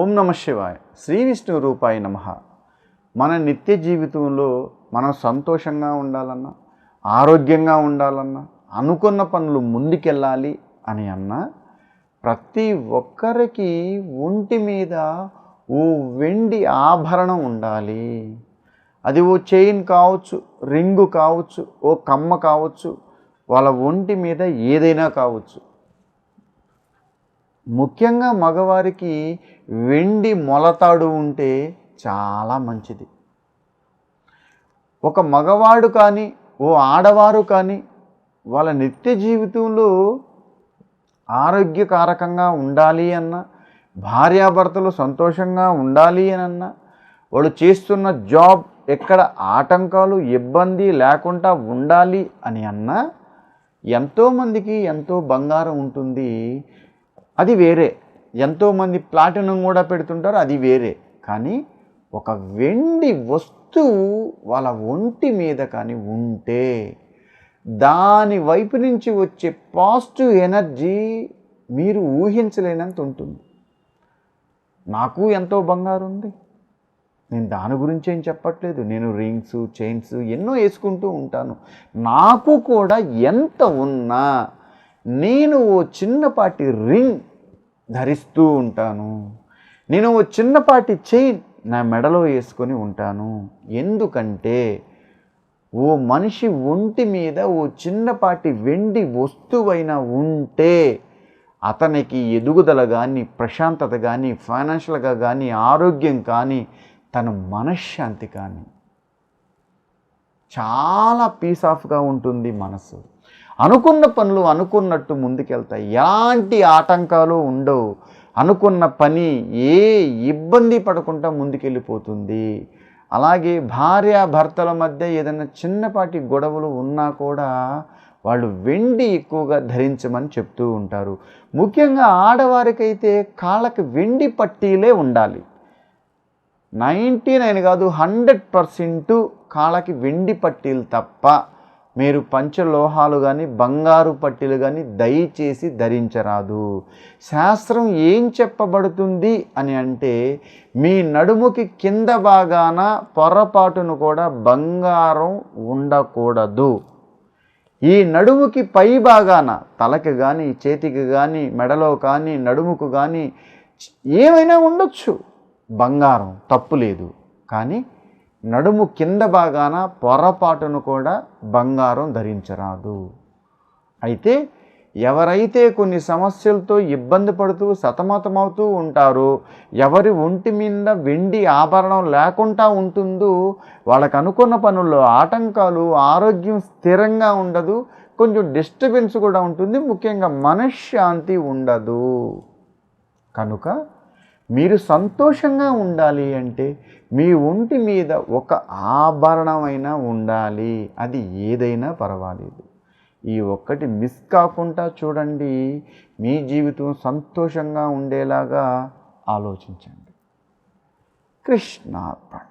ఓం నమ శివాయ. శ్రీ విష్ణు రూపాయ నమ. మన నిత్య జీవితంలో మనం సంతోషంగా ఉండాలన్నా ఆరోగ్యంగా ఉండాలన్నా అనుకున్న పనులు ముందుకెళ్ళాలి అని అన్నా ప్రతి ఒక్కరికి ఒంటి మీద ఓ వెండి ఆభరణం ఉండాలి. అది ఓ చైన్ కావచ్చు రింగు కావచ్చు ఓ కమ్మ కావచ్చు వాళ్ళ ఒంటి మీద ఏదైనా కావచ్చు. ముఖ్యంగా మగవారికి వెండి మొలతాడు ఉంటే చాలా మంచిది. ఒక మగవాడు కానీ ఓ ఆడవారు కానీ వాళ్ళ నిత్య జీవితంలో ఆరోగ్యకారకంగా ఉండాలి అన్న భార్యాభర్తలు సంతోషంగా ఉండాలి అని అన్న వాళ్ళు చేస్తున్న జాబ్ ఎక్కడ ఆటంకాలు ఇబ్బంది లేకుండా ఉండాలి అని అన్నా ఎంతోమందికి ఎంతో బంగారం ఉంటుంది. అది వేరే. ఎంతోమంది ప్లాటినం కూడా పెడుతుంటారు అది వేరే. కానీ ఒక వెండి వస్తువు వాళ్ళ ఒంటి మీద కానీ ఉంటే దాని వైపు నుంచి వచ్చే పాజిటివ్ ఎనర్జీ మీరు ఊహించలేనంత ఉంటుంది. నాకు ఎంతో బంగారు ఉంది. నేను దాని గురించి ఏం చెప్పట్లేదు. నేను రింగ్స్ చైన్స్ ఎన్నో వేసుకుంటూ ఉంటాను. నాకు కూడా ఎంత ఉన్నా నేను ఓ చిన్నపాటి రింగ్ ధరిస్తూ ఉంటాను. నేను ఓ చిన్నపాటి చైన్ నా మెడలో వేసుకొని ఉంటాను. ఎందుకంటే ఓ మనిషి ఒంటి మీద ఓ చిన్నపాటి వెండి వస్తువైనా ఉంటే అతనికి ఎదుగుదల కానీ ప్రశాంతత కానీ ఫైనాన్షియల్గా కానీ ఆరోగ్యం కానీ తన మనశ్శాంతి కానీ చాలా పీస్ ఆఫ్గా ఉంటుంది మనసు. అనుకున్న పనులు అనుకున్నట్టు ముందుకెళ్తాయి. ఎలాంటి ఆటంకాలు ఉండవు. అనుకున్న పని ఏ ఇబ్బంది పడకుండా ముందుకెళ్ళిపోతుంది. అలాగే భార్య భర్తల మధ్య ఏదైనా చిన్నపాటి గొడవలు ఉన్నా కూడా వాళ్ళు వెండి ఎక్కువగా ధరించమని చెప్తూ ఉంటారు. ముఖ్యంగా ఆడవారికైతే కాళ్ళకి వెండి పట్టీలే ఉండాలి. నైంటీ నైన్ కాదు హండ్రెడ్ పర్సెంట్ కాళ్ళకి వెండి పట్టీలు తప్ప మీరు పంచలోహాలు కానీ బంగారు పట్టీలు కానీ దయచేసి ధరించరాదు. శాస్త్రం ఏం చెప్పబడుతుంది అని అంటే మీ నడుముకి కింద భాగాన పొరపాటును కూడా బంగారం ఉండకూడదు. ఈ నడుముకి పై భాగాన తలకి కానీ చేతికి కానీ మెడలో కానీ నడుముకు కానీ ఏమైనా ఉండొచ్చు. బంగారం తప్పు లేదు. కానీ నడుము కింద భాగాన పొరపాటును కూడా బంగారం ధరించరాదు. అయితే ఎవరైతే కొన్ని సమస్యలతో ఇబ్బంది పడుతూ సతమతమవుతూ ఉంటారో ఎవరి ఒంటి మీద వెండి ఆభరణం లేకుండా ఉంటుందో వాళ్ళకు అనుకున్న పనుల్లో ఆటంకాలు ఆరోగ్యం స్థిరంగా ఉండదు కొంచెం డిస్టర్బెన్స్ కూడా ఉంటుంది ముఖ్యంగా మనశ్శాంతి ఉండదు. కనుక మీరు సంతోషంగా ఉండాలి అంటే మీ ఒంటి మీద ఒక ఆభరణమైనా ఉండాలి. అది ఏదైనా పర్వాలేదు. ఈ ఒక్కటి మిస్ కాకుండా చూడండి మీ జీవితం సంతోషంగా ఉండేలాగా ఆలోచించండి. కృష్ణార్పణ.